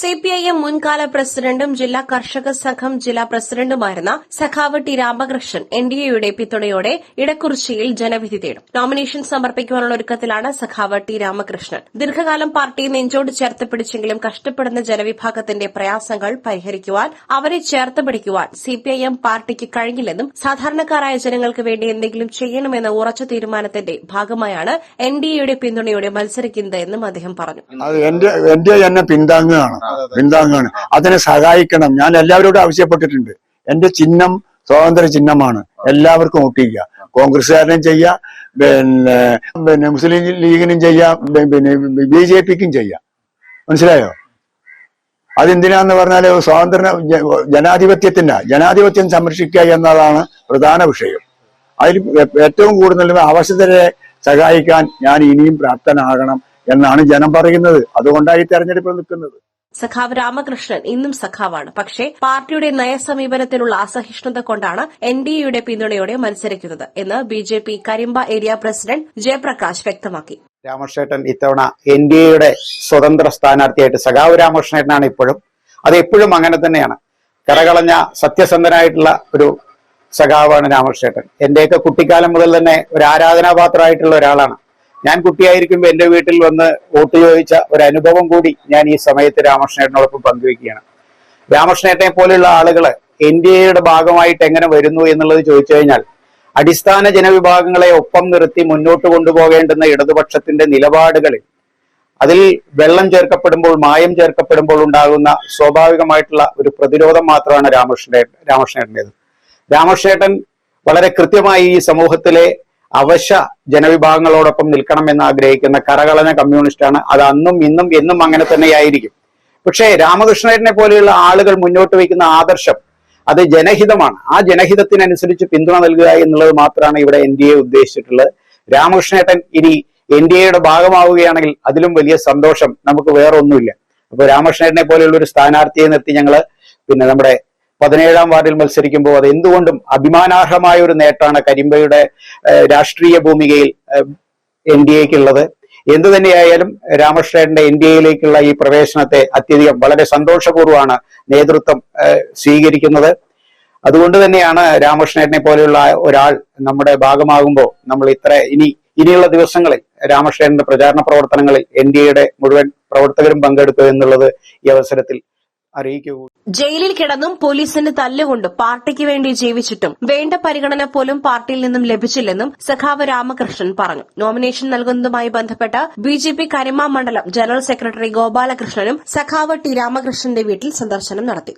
CPIM മുൻകാല പ്രസിഡന്റും ജില്ലാ കർഷക സംഘം ജില്ലാ പ്രസിഡന്റുമായിരുന്ന സഖാവ് ടി രാമകൃഷ്ണൻ എൻഡിഎയുടെ പിന്തുണയോടെ ഇടക്കുറിച്ചിയിൽ ജനവിധി തേടും. നോമിനേഷൻ സമർപ്പിക്കുവാനുള്ള ഒരുക്കത്തിലാണ് സഖാവ് ടി രാമകൃഷ്ണൻ. ദീർഘകാലം പാർട്ടി നെഞ്ചോട് ചേർത്ത് പിടിച്ചെങ്കിലും കഷ്ടപ്പെടുന്ന ജനവിഭാഗത്തിന്റെ പ്രയാസങ്ങൾ പരിഹരിക്കുവാൻ അവരെ ചേർത്ത് പിടിക്കുവാൻ സിപിഐഎം പാർട്ടിക്ക് കഴിഞ്ഞില്ലെന്നും സാധാരണക്കാരായ ജനങ്ങൾക്ക് വേണ്ടി എന്തെങ്കിലും ചെയ്യണമെന്ന ഉറച്ച തീരുമാനത്തിന്റെ ഭാഗമായാണ് എൻഡിഎയുടെ പിന്തുണയോടെ മത്സരിക്കുന്നതെന്നും അദ്ദേഹം പറഞ്ഞു. പിന്താങ്ങുകയാണ്. പിന്താങ്ങുകയാണ് അതിനെ സഹായിക്കണം. ഞാൻ എല്ലാവരോടും ആവശ്യപ്പെട്ടിട്ടുണ്ട്. എന്റെ ചിഹ്നം സ്വാതന്ത്ര്യ ചിഹ്നമാണ്. എല്ലാവർക്കും വോട്ട് ചെയ്യുക കോൺഗ്രസ്സുകാരനും ചെയ്യാം. പിന്നെ പിന്നെ മുസ്ലിം ലീഗിനും ചെയ്യാം. പിന്നെ ബി ജെ പിക്കും ചെയ്യാം. മനസ്സിലായോ? അതെന്തിനാന്ന് പറഞ്ഞാൽ സ്വാതന്ത്ര്യ ജനാധിപത്യത്തിന്റെ ജനാധിപത്യം സംരക്ഷിക്കുക എന്നതാണ് പ്രധാന വിഷയം. അതിൽ ഏറ്റവും കൂടുതൽ അവശതരെ സഹായിക്കാൻ ഞാൻ ഇനിയും പ്രാപ്തനാകണം എന്നാണ് ജനം പറയുന്നത്. അതുകൊണ്ടാണ് ഈ തെരഞ്ഞെടുപ്പിൽ നിൽക്കുന്നത്. സഖാവ് രാമകൃഷ്ണൻ ഇന്നും സഖാവാണ്. പക്ഷേ പാർട്ടിയുടെ നയസമീപനത്തിലുള്ള അസഹിഷ്ണുത കൊണ്ടാണ് എൻ ഡി എയുടെ പിന്തുണയോടെ മത്സരിക്കുന്നത് എന്ന് B J P Karimba area president Jayaprakash വ്യക്തമാക്കി. രാമകൃഷ്ണേട്ടൻ ഇത്തവണ എൻ ഡി എയുടെ സ്വതന്ത്ര സ്ഥാനാർത്ഥിയായിട്ട് സഖാവ് രാമകൃഷ്ണേട്ടനാണ് ഇപ്പോഴും. അത് എപ്പോഴും അങ്ങനെ തന്നെയാണ്. കരകളഞ്ഞ സത്യസന്ധനായിട്ടുള്ള ഒരു സഖാവാണ് രാമകൃഷ്ണേട്ടൻ എന്റെയൊക്കെ കുട്ടിക്കാലം മുതൽ തന്നെ ഒരു ആരാധനാപാത്രമായിട്ടുള്ള ഒരാളാണ്. ഞാൻ കുട്ടിയായിരിക്കുമ്പോൾ എന്റെ വീട്ടിൽ വന്ന് വോട്ട് ചോദിച്ച ഒരു അനുഭവം കൂടി ഞാൻ ഈ സമയത്ത് രാമകൃഷ്ണേട്ടനോടൊപ്പം പങ്കുവെക്കുകയാണ്. രാമകൃഷ്ണേട്ടനെ പോലെയുള്ള ആളുകൾ എൻ ഡി എയുടെ ഭാഗമായിട്ട് എങ്ങനെ വരുന്നു എന്നുള്ളത് ചോദിച്ചു കഴിഞ്ഞാൽ അടിസ്ഥാന ജനവിഭാഗങ്ങളെ ഒപ്പം നിർത്തി മുന്നോട്ട് കൊണ്ടുപോകേണ്ടുന്ന ഇടതുപക്ഷത്തിന്റെ നിലപാടുകളിൽ അതിൽ വെള്ളം ചേർക്കപ്പെടുമ്പോൾ മായം ചേർക്കപ്പെടുമ്പോൾ ഉണ്ടാകുന്ന സ്വാഭാവികമായിട്ടുള്ള ഒരു പ്രതിരോധം മാത്രമാണ് രാമകൃഷ്ണേ രാമകൃഷ്ണേട്ടന്റെത്. രാമകൃഷ്ണേട്ടൻ വളരെ കൃത്യമായി ഈ സമൂഹത്തിലെ അവശ ജനവിഭാഗങ്ങളോടൊപ്പം നിൽക്കണം എന്ന് ആഗ്രഹിക്കുന്ന കരകളഞ്ഞ കമ്മ്യൂണിസ്റ്റാണ്. അത് അന്നും ഇന്നും എന്നും അങ്ങനെ തന്നെയായിരിക്കും. പക്ഷേ രാമകൃഷ്ണനെ പോലെയുള്ള ആളുകൾ മുന്നോട്ട് വയ്ക്കുന്ന ആദർശം അത് ജനഹിതമാണ്. ആ ജനഹിതത്തിനനുസരിച്ച് പിന്തുണ നൽകുക എന്നുള്ളത് മാത്രമാണ് ഇവിടെ എൻ ഡി എ ഉദ്ദേശിച്ചിട്ടുള്ളത്. രാമകൃഷ്ണേട്ടൻ ഇനി എൻ ഡി എയുടെ ഭാഗമാവുകയാണെങ്കിൽ അതിലും വലിയ സന്തോഷം നമുക്ക് വേറൊന്നുമില്ല. അപ്പൊ രാമകൃഷ്ണേട്ടനെ പോലെയുള്ള ഒരു സ്ഥാനാർത്ഥിയെ നിർത്തി ഞങ്ങൾ പിന്നെ നമ്മുടെ പതിനേഴാം വാർഡിൽ മത്സരിക്കുമ്പോൾ അത് എന്തുകൊണ്ടും അഭിമാനാർഹമായ ഒരു നേട്ടമാണ് കരിമ്പയുടെ രാഷ്ട്രീയ ഭൂമികയിൽ എൻ ഡി എക്കുള്ളത്. എന്തു തന്നെയായാലും രാമകൃഷ്ണന്റെ എൻ ഡി എയിലേക്കുള്ള ഈ പ്രവേശനത്തെ അത്യധികം വളരെ സന്തോഷപൂർവമാണ് നേതൃത്വം സ്വീകരിക്കുന്നത്. അതുകൊണ്ട് തന്നെയാണ് രാമകൃഷ്ണനെ പോലെയുള്ള ഒരാൾ നമ്മുടെ ഭാഗമാകുമ്പോൾ നമ്മൾ ഇത്ര ഇനി ഇനിയുള്ള ദിവസങ്ങളിൽ രാമകൃഷ്ണന്റെ പ്രചാരണ പ്രവർത്തനങ്ങളിൽ എൻ ഡി എയുടെ മുഴുവൻ പ്രവർത്തകരും പങ്കെടുക്കുക എന്നുള്ളത് ഈ അവസരത്തിൽ അറിയിക്കുക ജയിലിൽ കിടന്നും പോലീസിന്റെ തല്ലുകൊണ്ട് പാർട്ടിക്ക് വേണ്ടി ജീവിച്ചിട്ടും വേണ്ട പരിഗണന പോലും പാർട്ടിയിൽ നിന്നും ലഭിച്ചില്ലെന്നും സഖാവ് രാമകൃഷ്ണൻ പറഞ്ഞു. നോമിനേഷൻ നൽകുന്നതുമായി ബന്ധപ്പെട്ട് ബി ജെ പി കരിമ മണ്ഡലം ജനറൽ സെക്രട്ടറി ഗോപാലകൃഷ്ണനും സഖാവ് ടി രാമകൃഷ്ണന്റെ വീട്ടിൽ സന്ദർശനം നടത്തി.